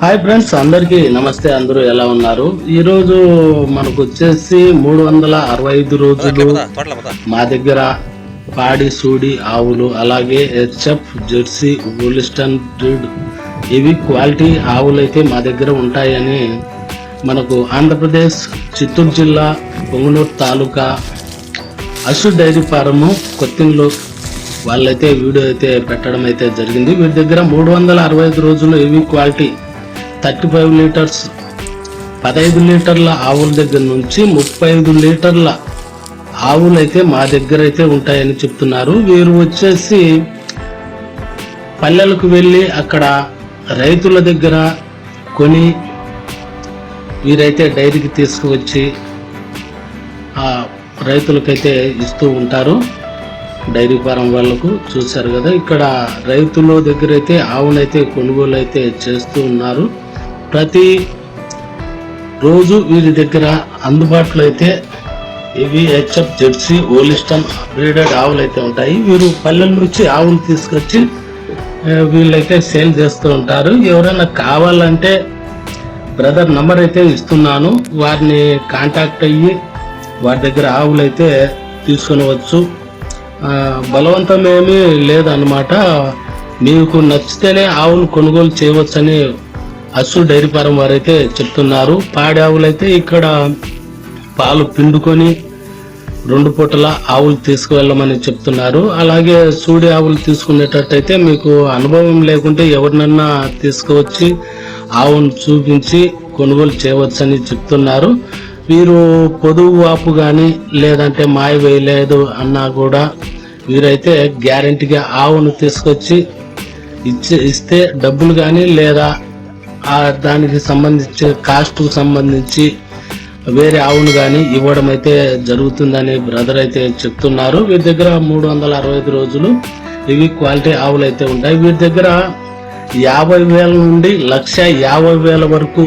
Hi friends అందరికీ నమస్తే అందరూ ఎలా ఉన్నారు? ఈ రోజు మనకు వచ్చేసి మూడు వందల అరవై ఐదు రోజులు మా దగ్గర పాడి సూడి ఆవులు అలాగే హెచ్ఎఫ్ జెర్సీ వోలిస్టన్ బ్రీడ్ ఇవి క్వాలిటీ ఆవులు అయితే మా దగ్గర ఉంటాయని మనకు ఆంధ్రప్రదేశ్ చిత్తూరు జిల్లా పొంగనూరు తాలూకా అశు డైరీ ఫారము కొత్తింగ్లు వాళ్ళైతే వీడియో అయితే పెట్టడం అయితే జరిగింది. వీరి దగ్గర మూడు వందల అరవై ఐదు రోజులు ఇవి క్వాలిటీ థర్టీ ఫైవ్ లీటర్స్ పదహైదు లీటర్ల ఆవుల దగ్గర నుంచి ముప్పై ఐదు లీటర్ల ఆవులైతే మా దగ్గర అయితే ఉంటాయని చెప్తున్నారు. వీరు వచ్చేసి పల్లెలకు వెళ్ళి అక్కడ రైతుల దగ్గర కొని వీరైతే డైరీకి తీసుకువచ్చి ఆ రైతులకైతే ఇస్తూ ఉంటారు. డైరీ ఫారం వాళ్ళకు చూశారు కదా ఇక్కడ రైతుల దగ్గర అయితే ఆవునైతే కొనుగోలు అయితే చేస్తూ ఉన్నారు. ప్రతి రోజు వీరి దగ్గర అందుబాటులో అయితే ఇవి హెచ్ఎఫ్ జెర్సీ ఓలిస్టన్ బ్రీడెడ్ ఆవులు అయితే ఉంటాయి. వీరు పల్లెల నుంచి ఆవులు తీసుకొచ్చి వీళ్ళైతే సేల్ చేస్తూ ఉంటారు. ఎవరైనా కావాలంటే బ్రదర్ నంబర్ అయితే ఇస్తున్నాను. వారిని కాంటాక్ట్ అయ్యి వారి దగ్గర ఆవులు అయితే తీసుకొనవచ్చు. ఆ, బలవంతం ఏమీ లేదన్నమాట. మీకు నచ్చితేనే ఆవులు కొనుగోలు చేయవచ్చని అస్సు డైరీ ఫారం వారైతే చెప్తున్నారు. పాడి ఆవులైతే ఇక్కడ పాలు పిండుకొని రెండు పూటల ఆవులు తీసుకువెళ్ళమని చెప్తున్నారు. అలాగే సూడి ఆవులు తీసుకునేటట్టయితే మీకు అనుభవం లేకుంటే ఎవరినన్నా తీసుకువచ్చి ఆవును చూపించి కొనుగోలు చేయవచ్చని చెప్తున్నారు. వీరు పొదువు వాపు కానీ లేదంటే మాయ వేయలేదు అన్నా కూడా వీరైతే గ్యారంటీగా ఆవును తీసుకొచ్చి ఇచ్చి ఇస్తే డబ్బులు కానీ లేదా దానికి సంబంధించి కాస్ట్కు సంబంధించి వేరే ఆవును కానీ ఇవ్వడం అయితే జరుగుతుందని బ్రదర్ అయితే చెప్తున్నారు. వీరి దగ్గర మూడు వందల అరవై ఐదు రోజులు ఇవి క్వాలిటీ ఆవులు అయితే ఉంటాయి. వీరి దగ్గర యాభై వేల నుండి లక్ష యాభై వేల వరకు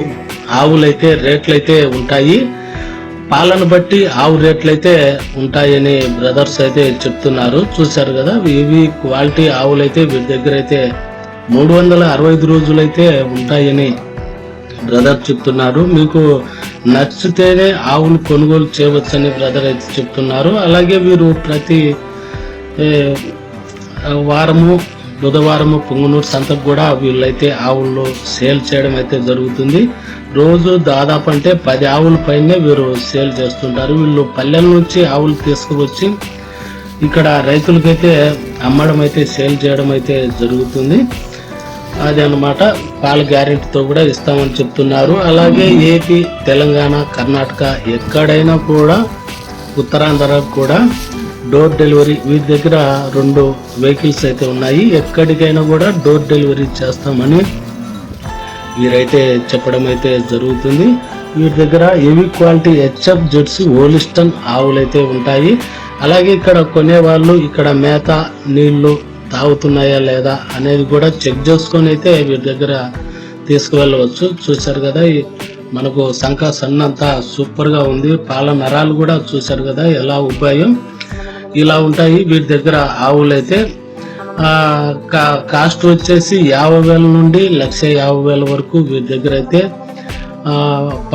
ఆవులు అయితే రేట్లు అయితే ఉంటాయి. పాలను బట్టి ఆవు రేట్లు అయితే ఉంటాయని బ్రదర్స్ అయితే చెప్తున్నారు. చూశారు కదా ఇవి క్వాలిటీ ఆవులు అయితే వీరి దగ్గర అయితే మూడు వందల అరవై ఐదు రోజులు అయితే ఉంటాయని బ్రదర్ చెప్తున్నారు. మీకు నచ్చితేనే ఆవును కొనుగోలు చేయవచ్చని బ్రదర్ అయితే చెప్తున్నారు. అలాగే వీరు ప్రతి వారము బుధవారము పొంగునూరు సంతకు కూడా వీళ్ళైతే ఆవులు సేల్ చేయడం అయితే జరుగుతుంది. రోజు దాదాపు అంటే పది ఆవుల పైనే వీరు సేల్ చేస్తుంటారు. వీళ్ళు పల్లెల నుంచి ఆవులు తీసుకువచ్చి ఇక్కడ రైతులకైతే అమ్మడం అయితే సేల్ చేయడం అయితే జరుగుతుంది. అది అన్నమాట పాల గ్యారెంటీతో కూడా ఇస్తామని చెప్తున్నారు. అలాగే ఏపీ తెలంగాణ కర్ణాటక ఎక్కడైనా కూడా ఉత్తరాంధ్ర కూడా డోర్ డెలివరీ వీరి దగ్గర రెండు వెహికల్స్ అయితే ఉన్నాయి. ఎక్కడికైనా కూడా డోర్ డెలివరీ చేస్తామని వీరైతే చెప్పడం అయితే జరుగుతుంది. వీరి దగ్గర heavy quality HF jersey Holstein ఆవులు అయితే ఉంటాయి. అలాగే ఇక్కడ కొనేవాళ్ళు ఇక్కడ మేత నీళ్ళు తాగుతున్నాయా లేదా అనేది కూడా చెక్ చేసుకొని అయితే వీరి దగ్గర తీసుకువెళ్ళవచ్చు. చూశారు కదా మనకు సంఖ సన్నంతా సూపర్గా ఉంది. పాల నరాలు కూడా చూశారు కదా ఎలా ఉపాయం ఇలా ఉంటాయి. వీరి దగ్గర ఆవులు అయితే కా- కాస్ట్ వచ్చేసి యాభై వేల నుండి లక్ష యాభై వేల వరకు వీరి దగ్గర అయితే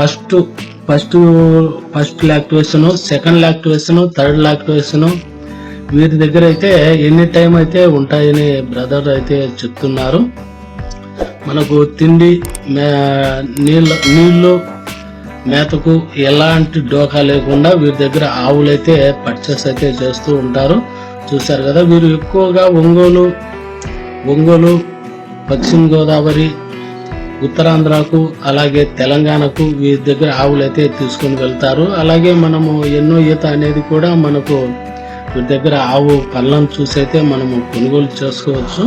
first first first lactation second lactation third lactation వీరి దగ్గర అయితే ఎన్ని టైం అయితే ఉంటాయని బ్రదర్ అయితే చెప్తున్నారు. మనకు తిండి మే- నీళ్ళ నీళ్ళు మేతకు ఎలాంటి డోకా లేకుండా వీరి దగ్గర ఆవులైతే పర్చేస్ అయితే చేస్తూ ఉంటారు. చూశారు కదా వీరు ఎక్కువగా ఒంగోలు ఒంగోలు పశ్చిమ గోదావరి ఉత్తరాంధ్రకు అలాగే తెలంగాణకు వీరి దగ్గర ఆవులైతే తీసుకొని వెళ్తారు. అలాగే మనము ఎన్నో ఈత అనేది కూడా మనకు వీరి దగ్గర ఆవు పళ్ళను చూసైతే మనము కొనుగోలు చేసుకోవచ్చు.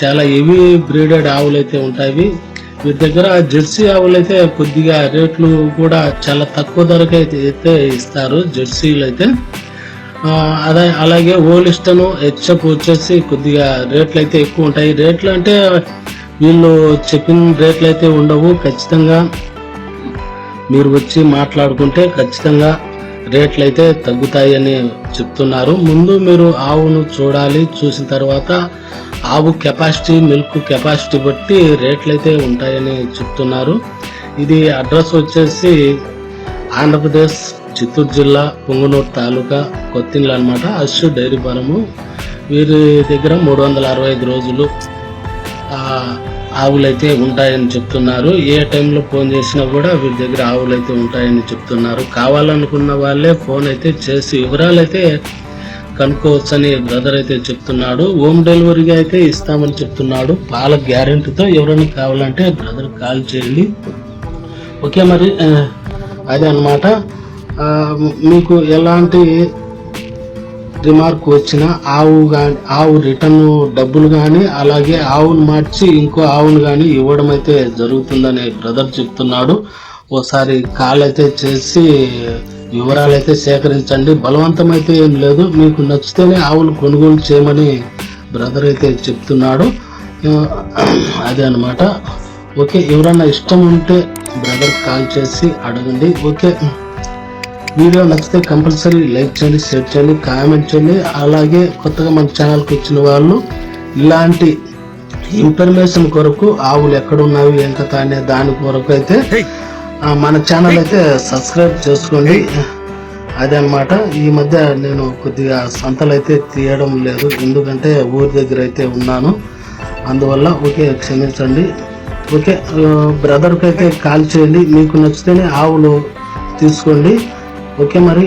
చాలా హెవీ బ్రీడెడ్ ఆవులు అయితే ఉంటాయి. వీరి దగ్గర జెర్సీ ఆవులు అయితే కొద్దిగా రేట్లు కూడా చాలా తక్కువ ధరకు అయితే అయితే ఇస్తారు జెర్సీలు అయితే అదే అలాగే ఓలిస్టను హెచ్ఎఫ్ వచ్చేసి కొద్దిగా రేట్లు అయితే ఎక్కువ ఉంటాయి. రేట్లు అంటే వీళ్ళు చెప్పిన రేట్లు అయితే ఉండవు. ఖచ్చితంగా మీరు వచ్చి మాట్లాడుకుంటే ఖచ్చితంగా రేట్లు అయితే తగ్గుతాయని చెప్తున్నారు. ముందు మీరు ఆవును చూడాలి చూసిన తర్వాత ఆవు కెపాసిటీ మిల్క్ కెపాసిటీ బట్టి రేట్లు అయితే ఉంటాయని చెప్తున్నారు. ఇది అడ్రస్ వచ్చేసి ఆంధ్రప్రదేశ్ చిత్తూరు జిల్లా పొంగునూరు తాలూకా కొత్తిండ్లు అనమాట అశ్వ డైరీ ఫారము. వీరి దగ్గర మూడు వందల అరవై ఐదు రోజులు ఆవులైతే ఉంటాయని చెప్తున్నారు. ఏ టైంలో ఫోన్ చేసినా కూడా వీరి దగ్గర ఆవులు అయితే ఉంటాయని చెప్తున్నారు. కావాలనుకున్న వాళ్ళే ఫోన్ అయితే చేసి వివరాలు అయితే కనుక్కోవచ్చని బ్రదర్ అయితే చెప్తున్నాడు. హోమ్ డెలివరీగా అయితే ఇస్తామని చెప్తున్నాడు. పాల గ్యారెంటీతో ఎవరైనా కావాలంటే బ్రదర్ కాల్ చేయండి. ఓకే మరి అదే అనమాట మీకు ఎలాంటి రిమార్క్ వచ్చిన ఆవు కానీ ఆవు రిటర్న్ డబ్బులు కానీ అలాగే ఆవును మార్చి ఇంకో ఆవును కానీ ఇవ్వడం అయితే జరుగుతుందని బ్రదర్ చెప్తున్నాడు. ఓసారి కాల్ అయితే చేసి వివరాలు అయితే సేకరించండి. బలవంతం అయితే ఏం లేదు. మీకు నచ్చితేనే ఆవులు కొనుగోలు చేయమని బ్రదర్ అయితే చెప్తున్నాడు. అదే అనమాట ఓకే ఎవరన్నా ఇష్టం ఉంటే బ్రదర్ కాల్ చేసి అడగండి. ఓకే. వీడియో నచ్చితే కంపల్సరీ లైక్ చేయండి షేర్ చేయండి కామెంట్ చేయండి. అలాగే కొత్తగా మన ఛానల్కి వచ్చిన వాళ్ళు ఇలాంటి ఇన్ఫర్మేషన్ కొరకు ఆవులు ఎక్కడ ఏం కథ అనే దాని కొరకు అయితే మన ఛానల్ అయితే సబ్స్క్రైబ్ చేసుకోండి. అదే అన్నమాట ఈ మధ్య నేను కొద్దిగా సంతలు అయితే తీయడం లేదు. ఎందుకంటే ఊరి దగ్గర అయితే ఉన్నాను. అందువల్ల ఓకే క్షమించండి. ఓకే బ్రదర్కి అయితే కాల్ చేయండి. మీకు నచ్చితేనే ఆవులు తీసుకోండి. ఓకే మరి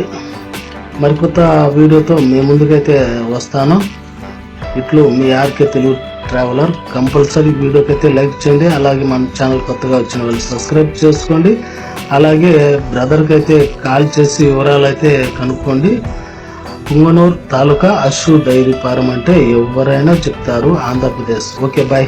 మరికొత్త వీడియోతో మీ ముందుకైతే వస్తాను. ఇట్లు మీ ఆర్కే తెలుగు ట్రావెలర్ కంపల్సరీ వీడియోకి అయితే లైక్ చేయండి. అలాగే మన ఛానల్ కొత్తగా వచ్చిన వాళ్ళు సబ్స్క్రైబ్ చేసుకోండి. అలాగే బ్రదర్కి అయితే కాల్ చేసి వివరాలు అయితే కనుక్కోండి. పుంగనూరు తాలూకా అశ్రు డైరీ ఫారం అంటే ఎవరైనా చెప్తారు ఆంధ్రప్రదేశ్. Okay bye.